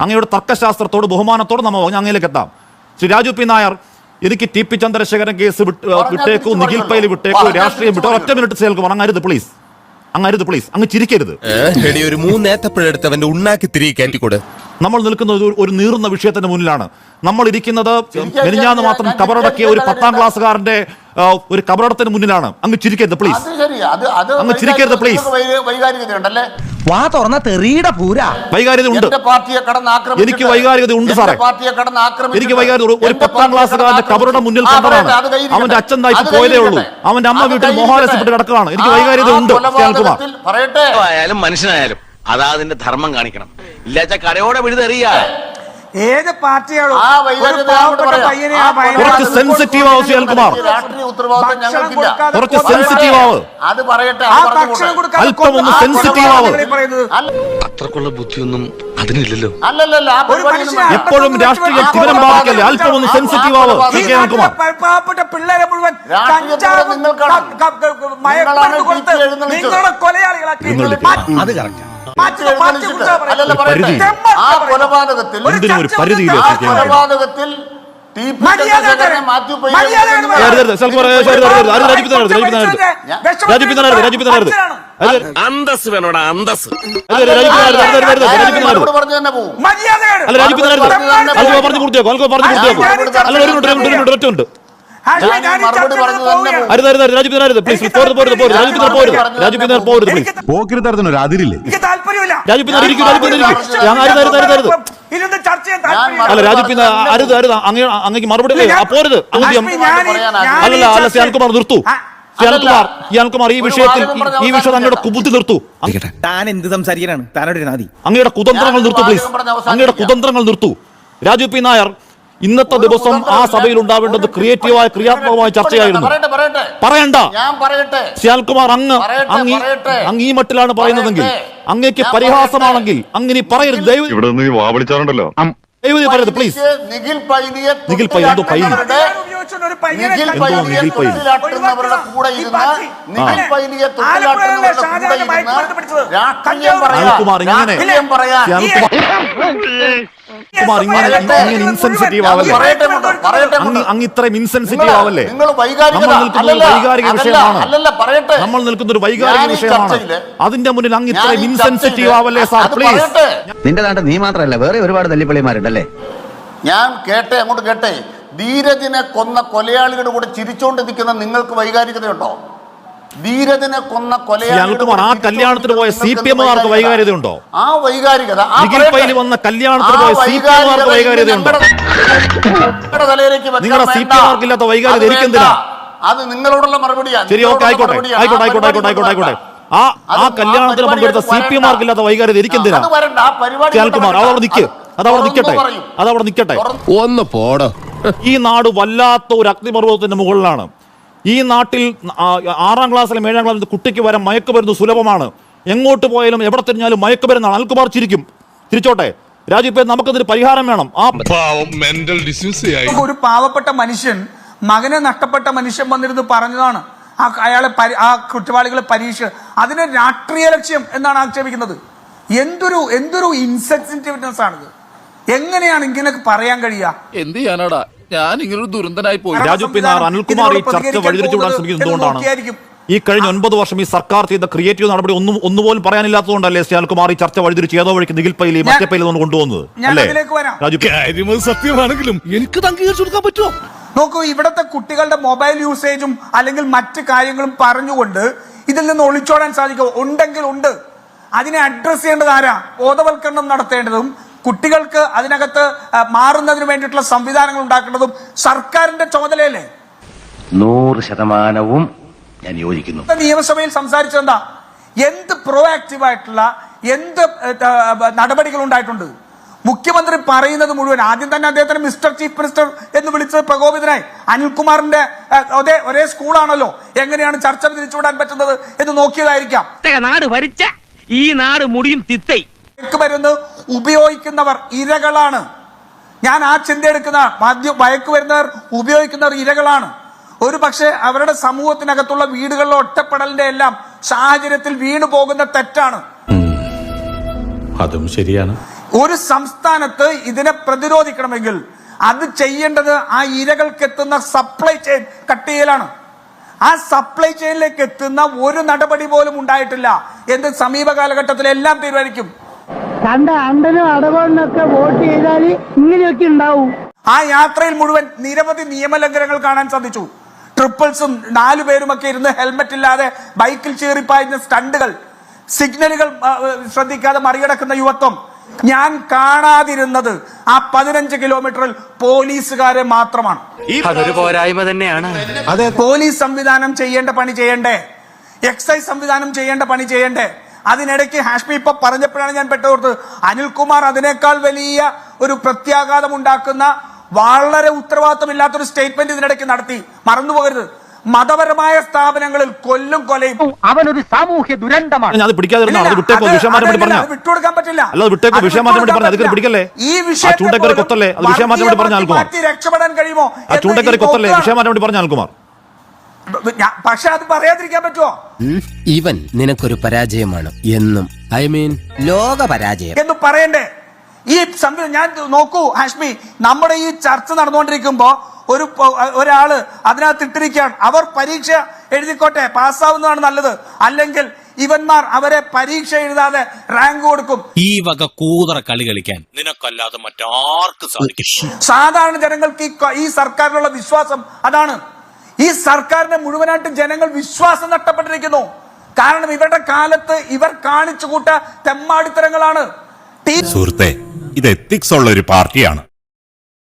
അങ്ങയുടെ തർക്കശാസ്ത്രത്തോട് ബഹുമാനത്തോട് നമ്മൾ ഞാൻ അങ്ങയിലേക്ക് എത്താം. ശ്രീ രാജു പി നായർ എനിക്ക് ടി പി ചന്ദ്രശേഖരൻ കേസ് വിട്ട് വിട്ടേക്കൂ നിഖിൽ പൈൽ പൈലി വിട്ടേക്കൂ രാഷ്ട്രീയം വിട്ടോ ഒറ്റ മിനിറ്റ് സേൽക്ക് അരുത് പ്ലീസ് അങ്ങരുത് പ്ലീസ് അങ്ങ് ചിരിക്കരുത്. എടി ഒരു മൂന്നേത്തപ്പഴെടുത്ത് അവന്റെ ഉണ്ണാക്കി തിരികെ കയറ്റിക്കൂടെ? നമ്മൾ നിൽക്കുന്നത് ഒരു- നീറുന്ന വിഷയത്തിന്റെ മുന്നിലാണ്. നമ്മൾ ഇരിക്കുന്നത് മെനിഞ്ഞാന്ന് മാത്രം കബറടക്കിയ ഒരു പത്താം ക്ലാസ്സുകാരന്റെ ഒരു കബറടത്തിന് മുന്നിലാണ്. അങ്ങ് ചിരിക്കരുത് പ്ലീസ് അങ്ങ് ചിരിക്കരുത്, please. വാ തുറന്ന തെറിയുടെ പൂര. വൈകാര്യത ഉണ്ട്. പാർട്ടിയെ കടന്ന് ആക്രമിച്ചു എനിക്ക് വൈകാരികത ഉണ്ട് സാറേ. പാർട്ടിയെ കടന്ന് ആക്രമിച്ചു എനിക്ക് വൈകാരികത ഒരു- ഒരു പത്താം ക്ലാസ് ക്ലാസ്സുകാരന്റെ കബറുടെ മുന്നിൽ കണ്ടതാണ്. അവന്റെ അച്ഛൻ നായി പോയതേ ഉള്ളൂ. അവന്റെ അമ്മ വീട്ടിൽ. മോഹാലസ്യപ്പെട്ട് കിടക്കുകയാണ്. എനിക്ക് വൈകാരികത ഉണ്ട്. പറയട്ടെ. ആയാലും മനുഷ്യനായാലും അതാ അതിന്റെ ധർമ്മം കാണിക്കണം. ഇല്ലാച്ച കടയോടെ വിഴുതെറിയ. ഏത് പാർട്ടിയാണോ കുറച്ച് ആവും ആവ്. അത് പറയട്ടെ അല്പം ഒന്ന് ആവ്. അത്രക്കുള്ള ബുദ്ധിയൊന്നും അതിനില്ലല്ലോ. അല്ലല്ലല്ല എപ്പോഴും രാഷ്ട്രീയ ലക്ഷം ബാധിക്കല്ലേ? അല്പം ഒന്ന് സെൻസിറ്റീവ് ആവ് പാവപ്പെട്ട പിള്ളേരെ മുഴുവൻ രാഷ്ട്രീയ കഞ്ചാവും തിമിരം നിങ്ങൾക്കാണ്. ക- ക- ക- മയക്കുമരുന്ന് നിങ്ങളാണ് കൊടുത്ത് വീട്ടിൽ എഴുന്നള്ളിച്ചത്. നിങ്ങളെ കൊലയാളികളാക്കി അത് കറക്റ്റ് ആ കൊലപാതകത്തിൽ. കൊലപാതകത്തിൽ അന്തസ് വേണോടാ അന്തസ്. പൂർത്തിയാക്കും അല്ല അരുത് പറഞ്ഞു കൊടുത്തേക്കോ അൽക്കോ പറഞ്ഞു കൊടുത്തേക്കോ. അല്ല ഒരു മിനിറ്റ് ഒരു മിനിറ്റ് ഒരു മിനിറ്റ് ഒറ്റ ഉണ്ട് ഒരു അതിരില്ലേ? അരുത് അരുത് അരുത് അരുത്. അങ്ങേക്ക് മറുപടി പോരുത്. അല്ലല്ല അല്ല ശ്യാൽകുമാർ നിർത്തു. ശ്യാൽകുമാർ ശ്യാൽകുമാർ ഈ വിഷയത്തിൽ ഈ വിഷയം അങ്ങയുടെ കുബുദ്ധി നിർത്തു. താൻ എന്ത് സംസാരിക്കാനാണ്? താനോട് നാദി അങ്ങയുടെ കുതന്ത്രങ്ങൾ നിർത്തു പ്ലീസ്. അങ്ങയുടെ കുതന്ത്രങ്ങൾ നിർത്തു. രാജു പി നായർ ഇന്നത്തെ ദിവസം ആ സഭയിൽ ഉണ്ടാവേണ്ടത് ക്രിയേറ്റീവായ ക്രിയാത്മകമായ ചർച്ചയായിരുന്നു. പറയണ്ട. ഞാൻ പറയട്ടെ. ശ്യാൽകുമാർ അങ്ങ് അങ്ങ് ഈ- അങ്ങ് ഈ മട്ടിലാണ് പറയുന്നതെങ്കിൽ. അങ്ങേക്ക് പരിഹാസമാണെങ്കിൽ അങ്ങനെ പറയരുത്. പറയരുത് പ്ലീസ് നിഖിൽ പൈലിയെ നിഖിൽ പൈലി, എന്തോ രാഷ്ട്രീയം കഞ്ചാവ് ഇങ്ങനെ ശ്യാൽകുമാർ കുമാർ ഇങ്ങനെ പറയട്ടെ. ഇങ്ങനെ ഇൻസെൻസിറ്റീവ് ആവല്ലേ പറയട്ടെ മുണ്ടോ, പറയട്ടെ അങ്ങ് മുണ്ടോ. അങ്ങ് ഇത്രയും ഇൻസെൻസിറ്റീവ് നിങ്ങൾ- ആവല്ലേ നിങ്ങൾ വൈകാരികത നമ്മൾ നിൽക്കുന്ന ഒരു അല്ലല്ല, വൈകാരിക അതല്ല, വിഷയമാണ് അല്ലല്ല, പറയട്ടെ. നമ്മൾ നിൽക്കുന്ന ഒരു വൈകാരിക ഞാൻ ഈ വിഷയമാണ് ചർച്ചയിൽ അതിന്റെ മുന്നിൽ അങ്ങ് ഇത്രയും ഇൻസെൻസിറ്റീവ് ആവല്ലേ സാർ പ്ലീസ്. നിന്റെ നാട്ടിൽ നീ മാത്രമല്ല വേറെ ഒരുപാട് തല്ലിപ്പള്ളിമാരുണ്ടല്ലേ ഞാൻ കേട്ടെ അങ്ങോട്ട് കേട്ടെ ധീരജിനെ കൊന്ന കൊലയാളികളുടെ കൂടെ ചിരിച്ചോണ്ട് നിൽക്കുന്ന നിങ്ങൾക്ക് വൈകാരികതയുണ്ടോ ധീരജിനെ കൊന്ന കൊലയാളികളുടെ അനിൽകുമാർ, ആ കല്യാണത്തിന് പോയ സി പി എമ്മുകാർക്ക് നിൽക്കുന്ന വൈകാരികതയുണ്ടോ? ആ വൈകാരികത ആ നിഖിൽ. വന്ന കല്യാണത്തിന് പോയ സി പി എമ്മുകാർക്ക് ഞങ്ങളുടെ തലയിലേക്ക് നിങ്ങളുടെ. CPM കാർക്ക് ഇല്ലാത്ത വൈകാരികത അത് എനിക്കെന്തിനാ? അത് നിങ്ങളോടുള്ള മറുപടിയാണ്. ശരി ഓക്കെ ആയിക്കോട്ടെ ആയിക്കോട്ടെ ആ ആയിക്കോട്ടെ ആയിക്കോട്ടെ ആ ആ കല്യാണത്തിന് പങ്കെടുത്ത സി പി എമാർക്ക് ഇല്ലാത്ത വൈകാരികത എനിക്കെന്തിനാ? വരണ്ട. അതവിടെ നിൽക്ക് അത് അതവിടെ നിൽക്കട്ടെ അതവിടെ നിൽക്കട്ടെ ഒന്ന് പോടോ. ഈ നാട് വല്ലാത്ത ഒരു അഗ്നിപർവതത്തിന്റെ മുകളിലാണ്. ഈ നാട്ടിൽ ആറാം ക്ലാസ്സിലും ഏഴാം ക്ലാസ്സിലും കുട്ടിക്ക് വരെ മയക്കുമരുന്ന് സുലഭമാണ്. എങ്ങോട്ട് പോയാലും എവിടെ തിരിഞ്ഞാലും മയക്കുമരുന്നാണ്. അൽക്കുമാർ ചിരിക്കും. തിരിച്ചോട്ടെ. രാജ്യപ്പേ നമുക്കതിന് പരിഹാരം വേണം. ആ മെന്റൽ ഡിസ്യൂസ് ആയി ഒരു പാവപ്പെട്ട മനുഷ്യൻ മകനെ നഷ്ടപ്പെട്ട മനുഷ്യൻ വന്നിരുന്ന് പറഞ്ഞതാണ്. ആ അയാളെ ആ കുറ്റവാളികളെ പരീക്ഷ അതിന് രാഷ്ട്രീയ ലക്ഷ്യം എന്നാണ് ആക്ഷേപിക്കുന്നത്. എന്തൊരു എന്തൊരു ഇൻസെൻസിറ്റീവ്നെസ് ആണിത്. എങ്ങനെയാണ് ഇങ്ങനെ പറയാൻ കഴിയുക? എന്ത് ചെയ്യാനാടാ? ഞാൻ ഇങ്ങനൊരു ദുരന്തനായി പോയി. രാജു പിന്നാർ അനിൽകുമാർ ഈ ചർച്ച വഴിതിരിച്ചു വിടാൻ ശ്രമിക്കുന്നത് എന്തുകൊണ്ടാണ് ഈ കഴിഞ്ഞ ഒൻപത് വർഷം ഈ സർക്കാർ ചെയ്ത ക്രിയേറ്റീവ് നടപടി ഒന്നും ഒന്നുപോലും പറയാനില്ലാത്തതുകൊണ്ടല്ലേ ശ്രീ അനിൽകുമാർ ഈ ചർച്ച വഴിതിരിച്ച് ഏതോ വഴിക്ക് നിഖിൽ പൈലി മറ്റേ പൈലി കൊണ്ട് കൊണ്ടുപോകുന്നത് അല്ലേ? രാജു സത്യമാണെങ്കിലും എനിക്ക് അംഗീകരിച്ചു കൊടുക്കാൻ പറ്റുമോ? നോക്കൂ ഇവിടത്തെ കുട്ടികളുടെ മൊബൈൽ യൂസേജും അല്ലെങ്കിൽ മറ്റു കാര്യങ്ങളും പറഞ്ഞുകൊണ്ട് ഇതിൽ നിന്ന് ഒളിച്ചോടാൻ സാധിക്കും. ഉണ്ടെങ്കിൽ ഉണ്ട്. അതിനെ അഡ്രസ് ചെയ്യേണ്ടത് ആരാ? ബോധവൽക്കരണം നടത്തേണ്ടതും കുട്ടികൾക്ക് അതിനകത്ത് മാറുന്നതിന് വേണ്ടിയിട്ടുള്ള സംവിധാനങ്ങൾ ഉണ്ടാക്കേണ്ടതും സർക്കാരിന്റെ ചുമതലയല്ലേ? നൂറ് ശതമാനവും ഞാൻ യോജിക്കുന്നു. നിയമസഭയിൽ സംസാരിച്ചെന്താ എന്ത് പ്രോ ആക്റ്റീവായിട്ടുള്ള എന്ത് നടപടികൾ ഉണ്ടായിട്ടുണ്ട്? മുഖ്യമന്ത്രി പറയുന്നത് മുഴുവൻ ആദ്യം തന്നെ അദ്ദേഹത്തിന് മിസ്റ്റർ ചീഫ് മിനിസ്റ്റർ എന്ന് വിളിച്ചത് പ്രകോപിതനായി. അനിൽകുമാറിന്റെ അതേ ഒരേ ഒരേ സ്കൂളാണല്ലോ. എങ്ങനെയാണ് ചർച്ച തിരിച്ചുവിടാൻ പറ്റുന്നത് എന്ന് നോക്കിയതായിരിക്കാം. നാട് ഭരിച്ച ഈ നാട് മുടിയും തിത്തൈ. മയക്കുമരുന്ന് ഉപയോഗിക്കുന്നവർ ഇരകളാണ്. ഞാൻ ആ ചിന്ത എടുക്കുന്ന മദ്യ മയക്കുമരുന്നവർ ഉപയോഗിക്കുന്നവർ ഇരകളാണ്. ഒരു പക്ഷേ അവരുടെ സമൂഹത്തിനകത്തുള്ള വീടുകളിലെ ഒറ്റപ്പെടലിന്റെ എല്ലാം സാഹചര്യത്തിൽ വീണു പോകുന്ന തെറ്റാണ്. അതും ശരിയാണ്. ഒരു സംസ്ഥാനത്ത് ഇതിനെ പ്രതിരോധിക്കണമെങ്കിൽ അത് ചെയ്യേണ്ടത് ആ ഇരകൾക്ക് എത്തുന്ന സപ്ലൈ ചെയിൻ കട്ട് ചെയ്യലാണ് ആ സപ്ലൈ ചെയിനിലേക്ക് എത്തുന്ന ഒരു നടപടി പോലും ഉണ്ടായിട്ടില്ല. എന്ത് സമീപ കാലഘട്ടത്തിൽ എല്ലാം തീരുമാനിക്കും. കണ്ട അണ്ടനും അടവണ്ണൊക്കെ വോട്ട് ചെയ്താൽ ഇങ്ങനെയൊക്കെ ഉണ്ടാവും. ആ യാത്രയിൽ മുഴുവൻ നിരവധി നിയമലംഘനങ്ങൾ കാണാൻ സാധിച്ചു. ട്രിപ്പിൾസും നാലു പേരുമൊക്കെ ഇരുന്ന് ഹെൽമെറ്റ് ഇല്ലാതെ ബൈക്കിൽ ചീറിപ്പായുന്ന സ്റ്റണ്ടുകൾ സിഗ്നലുകൾ ശ്രദ്ധിക്കാതെ മറികടക്കുന്ന യുവത്വം. ഞാൻ കാണാതിരുന്നത് ആ പതിനഞ്ച് കിലോമീറ്ററിൽ പോലീസുകാരെ മാത്രമാണ്. അതൊരു പോരായ്മ തന്നെയാണ്. അതെ പോലീസ് സംവിധാനം ചെയ്യേണ്ട പണി ചെയ്യണ്ടേ? എക്സൈസ് സംവിധാനം ചെയ്യേണ്ട പണി ചെയ്യണ്ടേ? അതിനിടയ്ക്ക് ഹാഷ്മി ഇപ്പൊ പറഞ്ഞപ്പോഴാണ് ഞാൻ പെട്ടോർത്ത് അനിൽകുമാർ അതിനേക്കാൾ വലിയ ഒരു പ്രത്യാഘാതം ഉണ്ടാക്കുന്ന വളരെ ഉത്തരവാദിത്തമില്ലാത്തൊരു സ്റ്റേറ്റ്മെന്റ് ഇതിനിടയ്ക്ക് നടത്തി. മറന്നുപോകരുത് മതപരമായ സ്ഥാപനങ്ങളിൽ കൊല്ലും കൊലയും. അവനൊരു സാമൂഹ്യ ദുരന്തമാണ്. ഞാൻ അത് വിട്ടുകൊടുക്കാൻ പറ്റില്ല? ഈ വിഷയത്തെ ചൂണ്ടക്കറി പോലും കൊത്തല്ലേ? അത് വിഷയം മാറ്റി രക്ഷപ്പെടാൻ കഴിയുമോ? ചൂണ്ടക്കറി കൊത്തല്ലേ. വിഷയം മാറ്റാൻ വേണ്ടി പറഞ്ഞ അൽകുമാർ ഞാൻ- പക്ഷെ അത് പറയാതിരിക്കാൻ പറ്റുമോ ഇവൻ നിനക്കൊരു പരാജയമാണ് എന്നും. ഐ മീൻ ലോക പരാജയം. എന്ന് പറയണ്ടേ? ഈ സംവിധാനം ഞാൻ നോക്കൂ ഹാഷ്മി. നമ്മുടെ ഈ ചർച്ച നടന്നുകൊണ്ടിരിക്കുമ്പോ ഒരു ഒരാൾ അതിനകത്ത് ഇട്ടിരിക്കുകയാണ്. അവർ പരീക്ഷ എഴുതിക്കോട്ടെ പാസ്സാവുന്നതാണ് നല്ലത്. അല്ലെങ്കിൽ ഇവന്മാർ അവരെ പരീക്ഷ എഴുതാതെ റാങ്ക് കൊടുക്കും. ഈ വക കൂതറ കളി കളിക്കാൻ നിനക്കല്ലാതെ മറ്റാർക്ക് സാധിക്കും സാധാരണ ജനങ്ങൾക്ക് ഈ സർക്കാരിലുള്ള വിശ്വാസം അതാണ്. ഈ സർക്കാരിനെ മുഴുവനായിട്ടും ജനങ്ങൾ വിശ്വാസം നഷ്ടപ്പെട്ടിരിക്കുന്നു. കാരണം ഇവരുടെ കാലത്ത് ഇവർ കാണിച്ചു കൂട്ട തെമ്മാടിത്തരങ്ങളാണ്. സുഹൃത്തെ ഇത് എത്തിക്സ് ഉള്ള ഒരു പാർട്ടിയാണ്.